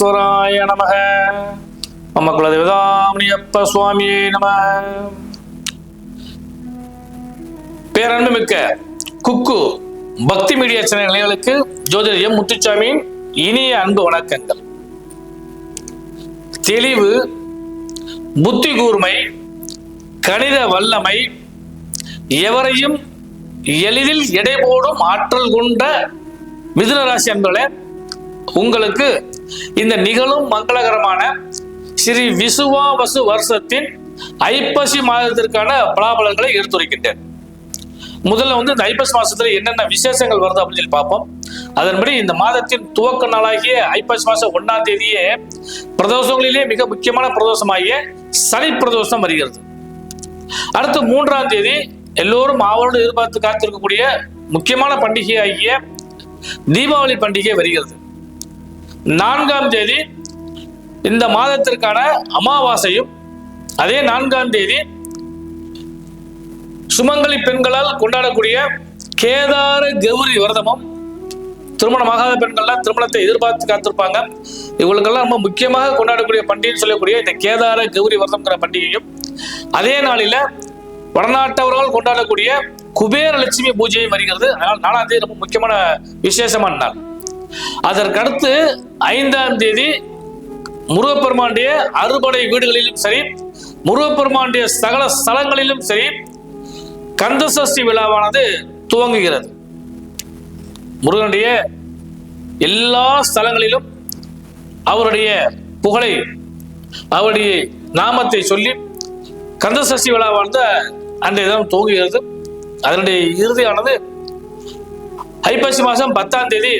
விக்னேஸ்வராய நம நம்ம குலதேவதாமணியப்ப சுவாமியே நம. பேரன்பு மிக்க குக்கு பக்தி மீடியா சேனல் நிலைகளுக்கு ஜோதிடம் முத்துச்சாமியின் இனிய அன்பு வணக்கங்கள். தெளிவு புத்தி கூர்மை கணித வல்லமை எவரையும் எளிதில் எடை போடும் ஆற்றல் கொண்ட மிதுன ராசி அன்பர்களே உங்களுக்கு இந்த நிகழும் மங்களகரமான ஸ்ரீ விசுவாவசு வருஷத்தின் ஐப்பசி மாதத்திற்கான பலாபலன்களை எடுத்துரைக்கின்றேன். முதல்ல வந்து இந்த ஐப்பசி மாசத்துல என்னென்ன விசேஷங்கள் வருது அப்படின்னு சொல்லி பார்ப்போம். அதன்படி இந்த மாதத்தின் துவக்க நாளாகிய ஐப்பசி மாசம் ஒன்னாம் தேதியே பிரதோஷங்களிலே மிக முக்கியமான பிரதோஷமாகிய சனி பிரதோஷம் வருகிறது. அடுத்து மூன்றாம் தேதி எல்லோரும் ஆவலோடு எதிர்பார்த்து காத்திருக்கக்கூடிய முக்கியமான பண்டிகை ஆகிய தீபாவளி பண்டிகை வருகிறது. நான்காம் தேதி இந்த மாதத்திற்கான அமாவாசையும் அதே நான்காம் தேதி சுமங்கலி பெண்களால் கொண்டாடக்கூடிய கேதார கௌரி விரதமும் திருமணமாகாத பெண்கள்லாம் திருமணத்தை எதிர்பார்த்து காத்திருப்பாங்க. இவங்களுக்கெல்லாம் ரொம்ப முக்கியமாக கொண்டாடக்கூடிய பண்டிகைன்னு சொல்லக்கூடிய இந்த கேதார கௌரி விரதம்ங்கிற பண்டிகையும் அதே நாளில வடநாட்டவர்கள் கொண்டாடக்கூடிய குபேர லட்சுமி பூஜையும் வருகிறது. அதனால் நாலாம் தேதி ரொம்ப முக்கியமான விசேஷமான நாள். அதற்கடுத்து ஐந்தாம் தேதி முருகப்பெருமாண்டிய அறுபடை வீடுகளிலும் சரி முருகப்பெருமாண்டிய சகல ஸ்தலங்களிலும் சரி கந்தசஷ்டி விழாவானது துவங்குகிறது. முருகனுடைய எல்லா ஸ்தலங்களிலும் அவருடைய புகழை அவருடைய நாமத்தை சொல்லி கந்தசஷ்டி விழாவானது அன்றைய தினம் துவங்குகிறது. அதனுடைய இறுதியானது ஐப்பசி மாதம் பத்தாம் தேதி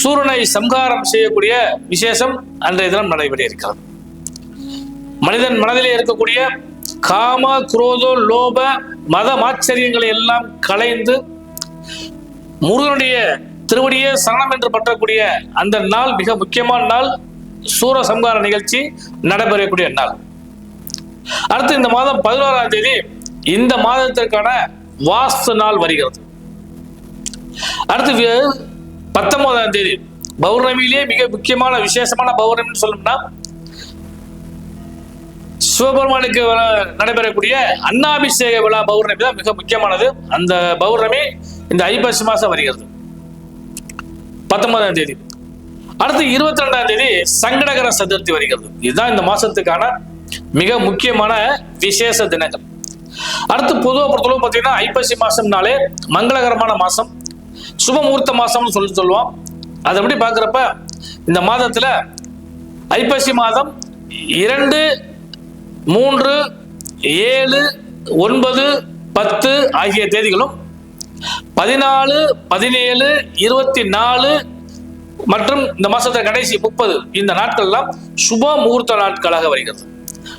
சூரனை சம்ஹாரம் செய்யக்கூடிய விசேஷம் அன்றைய தினம் நடைபெற இருக்கிறது. மனிதன் மனதிலே இருக்கக்கூடிய காம குரோதோ லோப மத மாச்சரியங்களை எல்லாம் களைந்து முருகனுடைய திருவடியே சரணம் என்று பற்றக்கூடிய அந்த நாள் மிக முக்கியமான நாள் சூர சம்ஹார நிகழ்ச்சி நடைபெறக்கூடிய நாள். அடுத்து இந்த மாதம் பதினோராம் தேதி இந்த மாதத்திற்கான வாஸ்து நாள் வருகிறது. அடுத்து பத்தொன்பதாம் தேதி. பௌர்ணமியிலே மிக முக்கியமான விசேஷமான பௌர்ணமின்னு சொல்லணும்னா சிவபெருமானுக்கு நடைபெறக்கூடிய அன்னாபிஷேக விழா பௌர்ணமி தான் மிக முக்கியமானது. அந்த பௌர்ணமி இந்த ஐப்பசி மாசம் வருகிறது. பத்தொன்பதாம் தேதி. அடுத்து இருபத்தி ரெண்டாம் தேதி சங்கடகர சதுர்த்தி வருகிறது. இதுதான் இந்த மாசத்துக்கான மிக முக்கியமான விசேஷ தினங்கள். அடுத்து பொதுவாக பொறுத்தளவு பார்த்தீங்கன்னா ஐப்பசி மாசம்னாலே மங்களகரமான மாசம் சுபமுகூர்த்த மாசம்னு சொல்லி சொல்லுவோம். அதை எப்படி பார்க்குறப்ப இந்த மாதத்தில் ஐப்பசி மாதம் இரண்டு மூன்று ஏழு ஒன்பது பத்து ஆகிய தேதிகளும் பதினாலு பதினேழு இருபத்தி நாலு மற்றும் இந்த மாசத்துல கடைசி முப்பது இந்த நாட்கள்லாம் சுப முகூர்த்த நாட்களாக வருகிறது.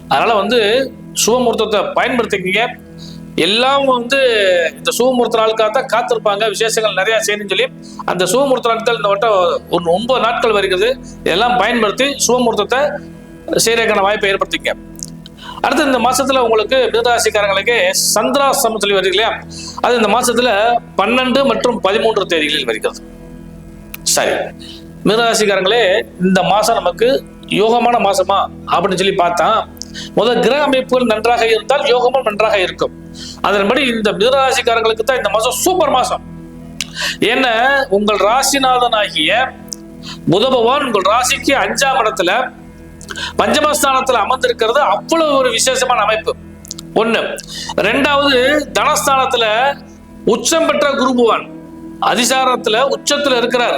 அதனால வந்து சுப முகூர்த்தத்தை பயன்படுத்திக்கிங்க. எல்லாம் வந்து இந்த சுபமுகூர்த்த நாளுக்காக தான் காத்திருப்பாங்க. விசேஷங்கள் நிறைய செய்யணும்னு சொல்லி அந்த சுபமுகூர்த்த நாட்கள் இந்த வட்டம் ஒரு ஒன்பது நாட்கள் வருகிறது. இதெல்லாம் பயன்படுத்தி சுபமுகூர்த்தத்தை செய்யறதுக்கான வாய்ப்பை ஏற்படுத்திக்க அடுத்து இந்த மாசத்துல உங்களுக்கு மிருதராசிக்காரங்களுக்கு சந்திராசிரமம் சொல்லி வருது இல்லையா? அது இந்த மாசத்துல பன்னெண்டு மற்றும் பதிமூன்று தேதிகளில் வருகிறது. சரி. மிருதராசிக்காரங்களே இந்த மாசம் நமக்கு யோகமான மாசமா அப்படின்னு சொல்லி பார்த்தா முதல் கிரக அமைப்புகள் நன்றாக இருந்தால் யோகமும் நன்றாக இருக்கும். அதன்படி இந்த மிதராசிக்காரங்களுக்கு தான் இந்த மாசம் சூப்பர் மாசம். ஏன்னா உங்கள் ராசிநாதனாகிய புத பகவான் உங்கள் ராசிக்கு அஞ்சாம் இடத்துல பஞ்சமஸ்தானத்துல அமர்ந்திருக்கிறது. அவ்வளவு ஒரு விசேஷமான அமைப்பு. ஒண்ணு. ரெண்டாவது தனஸ்தானத்துல உச்சம் பெற்ற குரு பகவான். அதிசாரத்துல உச்சத்துல இருக்கிறார்.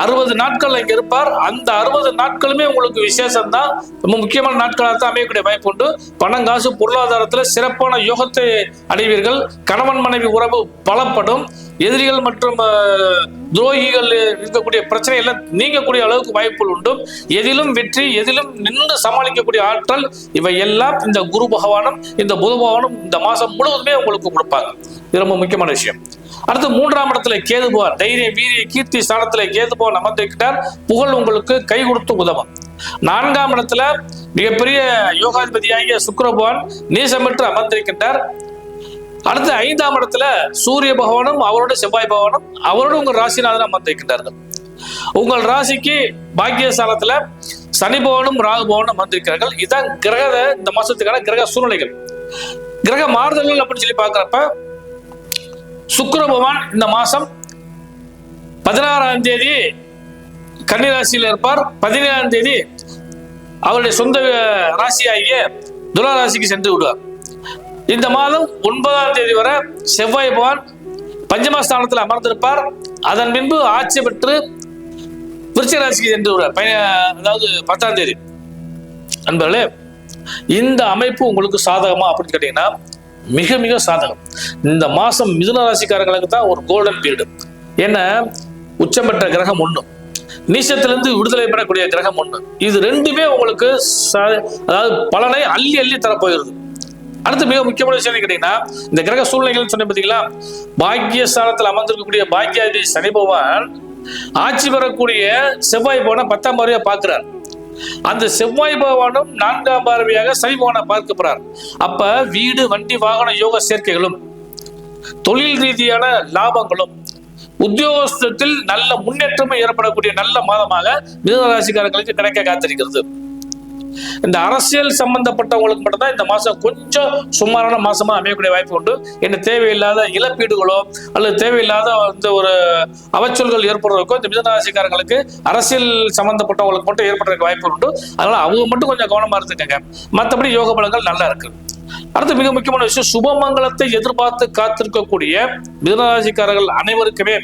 அறுபது நாட்கள் இங்க இருப்பார். அந்த அறுபது நாட்களுமே உங்களுக்கு விசேஷம் தான் ரொம்ப முக்கியமான நாட்களாக தான் அமையக்கூடிய வாய்ப்பு உண்டு. பணம் காசு பொருளாதாரத்துல சிறப்பான யோகத்தை அடைவீர்கள். கணவன் மனைவி உறவு பலப்படும். எதிரிகள் மற்றும் துரோகிகள் இருக்கக்கூடிய பிரச்சனை எல்லாம் நீங்கக்கூடிய அளவுக்கு வாய்ப்புகள் உண்டு. எதிலும் வெற்றி எதிலும் நின்று சமாளிக்கக்கூடிய ஆற்றல் இவை எல்லாம் இந்த குரு பகவானும் இந்த புத பகவானும் இந்த மாசம் முழுவதுமே உங்களுக்கு கொடுப்பாங்க இது ரொம்ப முக்கியமான விஷயம். அடுத்து மூன்றாம் இடத்துல கேது போவார். தைரிய வீரிய கீர்த்தி ஸ்தானத்துல கேது போவார். அமர்ந்திருக்கிறார் புகழ் உங்களுக்கு கை கொடுத்து உதவும். நான்காம் இடத்துல மிகப்பெரிய யோகாதிபதியாகிய சுக்கிர பகவான் நீசமற்று அமர்ந்திருக்கின்றார். அடுத்து ஐந்தாம் இடத்துல சூரிய பகவானும் அவரோட செவ்வாய் பகவானும் அவரோட உங்கள் ராசிநாதன் அமர்ந்திருக்கின்றார்கள். உங்கள் ராசிக்கு பாக்கியஸ்தானத்துல சனி பவனும் ராகு பவனும் வந்திருக்கிறார்கள் இதுதான் கிரக இந்த மாசத்துக்கான கிரக சூழ்நிலைகள். கிரக மாறுதல்கள் அப்படின்னு சொல்லி பார்க்குறப்ப சுக்கர பகவான் இந்த மாசம் பதினாறாம் தேதி கன்னிராசியில் இருப்பார். பதினேழாம் தேதி அவருடைய சொந்த ராசியாகிய துலா ராசிக்கு சென்று விடுவார். இந்த மாதம் ஒன்பதாம் தேதி வரை செவ்வாய் பகவான் பஞ்சமஸ்தானத்தில் அமர்ந்திருப்பார். அதன் பின்பு ஆட்சி பெற்று விருச்சிக ராசிக்கு சென்று விடுவார். பைய- அதாவது பத்தாம் தேதி. நண்பர்களே இந்த அமைப்பு உங்களுக்கு சாதகமா அப்படின்னு கேட்டீங்கன்னா மிக மிக சாதகம். இந்த மாசம் மிதுன ராசிக்காரங்களுக்கு தான் ஒரு கோல்டன் பீரியடு ஏன்னா உச்சம் பெற்ற கிரகம் ஒன்று நீச்சத்திலிருந்து விடுதலை பெறக்கூடிய கிரகம் ஒன்று இது ரெண்டுமே உங்களுக்கு அதாவது பலனை அள்ளி அள்ளி தரப்போகிறது. அடுத்து மிக முக்கியமான விஷயம் கேட்டீங்கன்னா இந்த கிரக சூழ்நிலைகள் சொன்ன பார்த்தீங்களா பாக்கியஸ்தானத்தில் அமர்ந்திருக்கக்கூடிய பாக்கியாதி சனி பகவான் ஆட்சி பெறக்கூடிய செவ்வாய் போன பத்தாம் பார்வையா பார்க்கிறார். அந்த செவ்வாய் பகவானும் நான்காம் பார்வையாக சனி பகவானை பார்க்கப்படுறார் அப்ப வீடு வண்டி வாகன யோக சேர்க்கைகளும் தொழில் ரீதியான லாபங்களும் உத்தியோகத்தில் நல்ல முன்னேற்றமும் ஏற்படக்கூடிய நல்ல மாதமாக மிதனராசிக்காரர்களுக்கு கிடைக்க காத்திருக்கிறது. இந்த அரசியல் சம்பந்தப்பட்டவங்களுக்கு மட்டும்தான் இந்த மாசம் கொஞ்சம் சுமாரான மாசமா அமையக்கூடிய வாய்ப்பு உண்டு. என்ன தேவையில்லாத இழப்பீடுகளோ அல்லது தேவையில்லாத இந்த ஒரு அவச்சொல்கள் ஏற்படுறதுக்கோ இந்த மிதனராசிக்காரங்களுக்கு அரசியல் சம்பந்தப்பட்டவங்களுக்கு மட்டும் ஏற்படுறதுக்கு வாய்ப்பு உண்டு. அதனால அவங்க மட்டும் கொஞ்சம் கவனமா இருந்துக்கங்க. மற்றபடி யோக பலங்கள் நல்லா இருக்கு. அடுத்து மிக முக்கியமான விஷயம் சுபமங்கலத்தை எதிர்பார்த்து காத்திருக்கக்கூடிய மிதனராசிக்காரர்கள் அனைவருக்குமே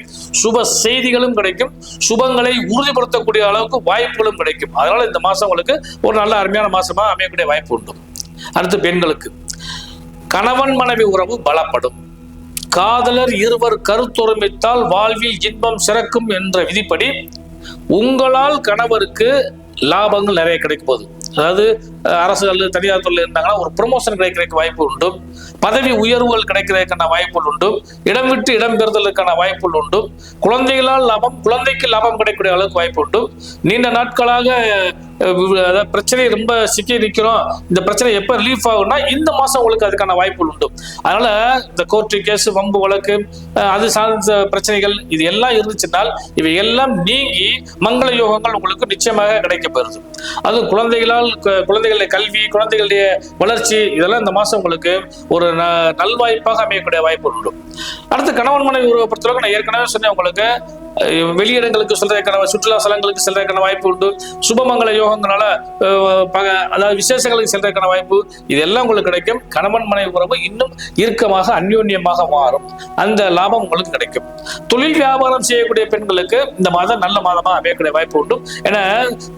சுப செய்திகளும் கிடைக்கும். சுபங்களை உறுதிப்படுத்தக்கூடிய அளவுக்கு வாய்ப்புகளும் கிடைக்கும். அதனால இந்த மாசம் உங்களுக்கு ஒரு நல்ல அருமையான மாசமா அமையக்கூடிய வாய்ப்பு உண்டு. அடுத்து பெண்களுக்கு. கணவன் மனைவி உறவு பலப்படும். காதலர் இருவர் கருத்தொருமித்தால் வாழ்வில் இன்பம் சிறக்கும் என்ற விதிப்படி உங்களால் கணவருக்கு லாபங்கள் நிறைய கிடைக்கும் போது அதாவது அரசு அல்லது தனியார் துறையில் இருந்தாங்கன்னா ஒரு ப்ரொமோஷன் கிடைக்கிறதுக்கு வாய்ப்பு உண்டு. பதவி உயர்வுகள் கிடைக்கிறதுக்கான வாய்ப்புகள் உண்டு. இடம் விட்டு இடம் பெறுதலுக்கான வாய்ப்புகள் உண்டு. குழந்தைகளால் லாபம் குழந்தைக்கு லாபம் கிடைக்கக்கூடிய அளவுக்கு வாய்ப்பு உண்டு. நீண்ட நாட்களாக பிரச்சனை ரொம்ப சிக்கி நிற்கிறோம். இந்த பிரச்சனை எப்போ ரிலீஃப் ஆகும்னா இந்த மாசம் உங்களுக்கு அதுக்கான வாய்ப்புகள் உண்டு. அதனால இந்த கோர்ட்டு கேஸ் வம்பு வழக்கு அது சார்ந்த பிரச்சனைகள் இது எல்லாம் இருந்துச்சுனால் இவை எல்லாம் நீங்கி மங்கள யோகங்கள் உங்களுக்கு நிச்சயமாக கிடைக்கப்பெறுது அது குழந்தைகளால் குழந்தை குழந்தைகளுடைய கல்வி குழந்தைகளுடைய வளர்ச்சி இதெல்லாம் இந்த மாசம் உங்களுக்கு ஒரு ந- நல்வாய்ப்பாக அமையக்கூடிய வாய்ப்பு உண்டு. அடுத்து கணவன் மனைவி உறவை பொறுத்தளவுக்கு நான் ஏற்கனவே சொன்னேன் உங்களுக்கு வெளியிடங்களுக்கு செல்றதுக்கான சுற்றுலா ஸ்தலங்களுக்கு செல்றதுக்கான வாய்ப்பு உண்டு. சுபமங்கல யோகங்களால பக- அதாவது விசேஷங்களுக்கு செல்றதுக்கான வாய்ப்பு. இதெல்லாம் உங்களுக்கு கிடைக்கும். கணவன் மனைவி உறவு இன்னும் இறுக்கமாக அந்யோன்யமாக மாறும். அந்த லாபம் உங்களுக்கு கிடைக்கும். தொழில் வியாபாரம் செய்யக்கூடிய பெண்களுக்கு இந்த மாதம் நல்ல மாதமா அமையக்கூடிய வாய்ப்பு உண்டு. ஏன்னா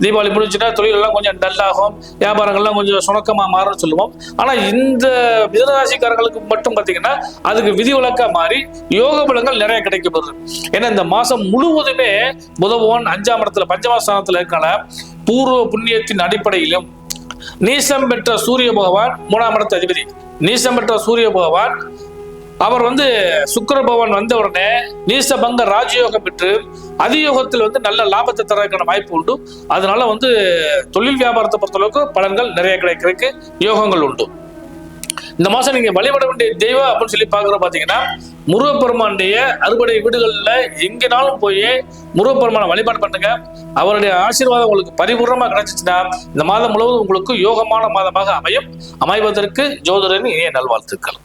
தீபாவளி முடிஞ்சுன்னா தொழில் எல்லாம் கொஞ்சம் டல்லாகும். வியாபாரங்கள்லாம் கொஞ்சம் சுணக்கமாக மாறும்னு சொல்லுவோம். ஆனால் இந்த மிதனராசிக்காரர்களுக்கு மட்டும் பார்த்தீங்கன்னா அதுக்கு விதிவிலக்காக மாறி யோக பலங்கள் நிறைய கிடைக்கப்படுது ஏன்னா இந்த மாதம் முழுவதுமே புதபவன் அஞ்சாம் இடத்துல பஞ்சமஸ்தானத்துல இருக்கனால பூர்வ புண்ணியத்தின் அடிப்படையிலும் நீசம் பெற்ற சூரிய பகவான் மூணாம் இடத்து அதிபதி. நீசம் பெற்ற சூரிய பகவான் அவர் வந்து சுக்கர பகவான் வந்த உடனே நீசபங்க ராஜயோகம் பெற்று அதியோகத்தில் வந்து நல்ல லாபத்தை தரதுக்கான வாய்ப்பு உண்டு. அதனால வந்து தொழில் வியாபாரத்தை பொறுத்தளவுக்கு பலன்கள் நிறைய கிடைக்கிறதுக்கு யோகங்கள் உண்டு. இந்த மாதம் நீங்கள் வழிபட வேண்டிய தெய்வம் அப்படின்னு சொல்லி பார்க்குற பார்த்தீங்கன்னா முருகப்பெருமானுடைய அறுபடை வீடுகள்ல எங்கேனாலும் போய் முருகப்பெருமானை வழிபாடு பண்ணுங்க. அவருடைய ஆசீர்வாதம் உங்களுக்கு பரிபூர்ணமாக கிடைச்சிச்சுன்னா இந்த மாதம் முழுவதும் உங்களுக்கு யோகமான மாதமாக அமையும். அமைவதற்கு ஜோதிடரின் இணைய நல்வாழ்த்துக்கள்.